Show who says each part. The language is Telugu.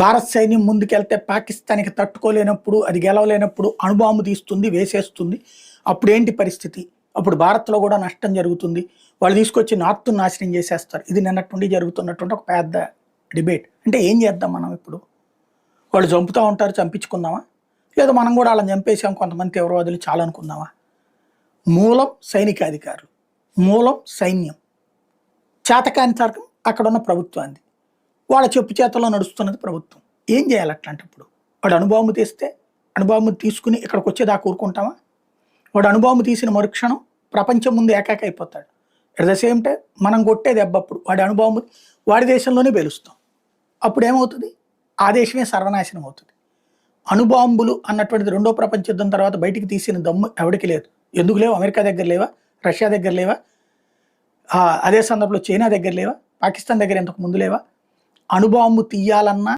Speaker 1: భారత్ సైన్యం ముందుకెళ్తే పాకిస్తాన్కి తట్టుకోలేనప్పుడు అది గెలవలేనప్పుడు అణుబాంబు తీస్తుంది వేసేస్తుంది. అప్పుడు ఏంటి పరిస్థితి? అప్పుడు భారత్లో కూడా నష్టం జరుగుతుంది. వాళ్ళు తీసుకొచ్చి నార్త్ నాశనం చేసేస్తారు. ఇది నిన్నటి జరుగుతున్నటువంటి ఒక పెద్ద డిబేట్. అంటే ఏం చేద్దాం మనం ఇప్పుడు? వాళ్ళు చంపుతూ ఉంటారు చంపించుకుందామా? లేదా మనం కూడా వాళ్ళని చంపేసాం కొంతమంది తీవ్రవాదులు చాలా అనుకుందామా? మూలం సైనికాధికారులు మూలం సైన్యం. చేతకాని తర్కం అక్కడ ఉన్న ప్రభుత్వాన్ని వాళ్ళ చెప్పు చేతల్లో నడుస్తున్నది ప్రభుత్వం. ఏం చేయాలి అట్లాంటప్పుడు? వాడు అనుభవం తీస్తే అనుభవం తీసుకుని ఇక్కడికి వచ్చేదాకా కోరుకుంటామా వాడు అనుభవం తీసిన మరుక్షణం ప్రపంచం ముందు ఏకాక అయిపోతాడు. ఎట్ ద సేమ్ టైం మనం కొట్టే దెబ్బప్పుడు వాడి అనుభవం వాడి దేశంలోనే పేలుస్తాం. అప్పుడు ఏమవుతుంది? ఆ దేశమే సర్వనాశనం అవుతుంది. అణుబాంబులు అన్నటువంటిది రెండో ప్రపంచ యుద్ధం తర్వాత బయటికి తీసిన దమ్ము ఎవరికి లేదు. ఎందుకు లేవు? అమెరికా దగ్గర లేవా? రష్యా దగ్గర లేవా? అదే సందర్భంలో చైనా దగ్గర లేవా? పాకిస్తాన్ దగ్గర ఇంతకు ముందు లేవా? అణుబాంబు తీయాలన్నా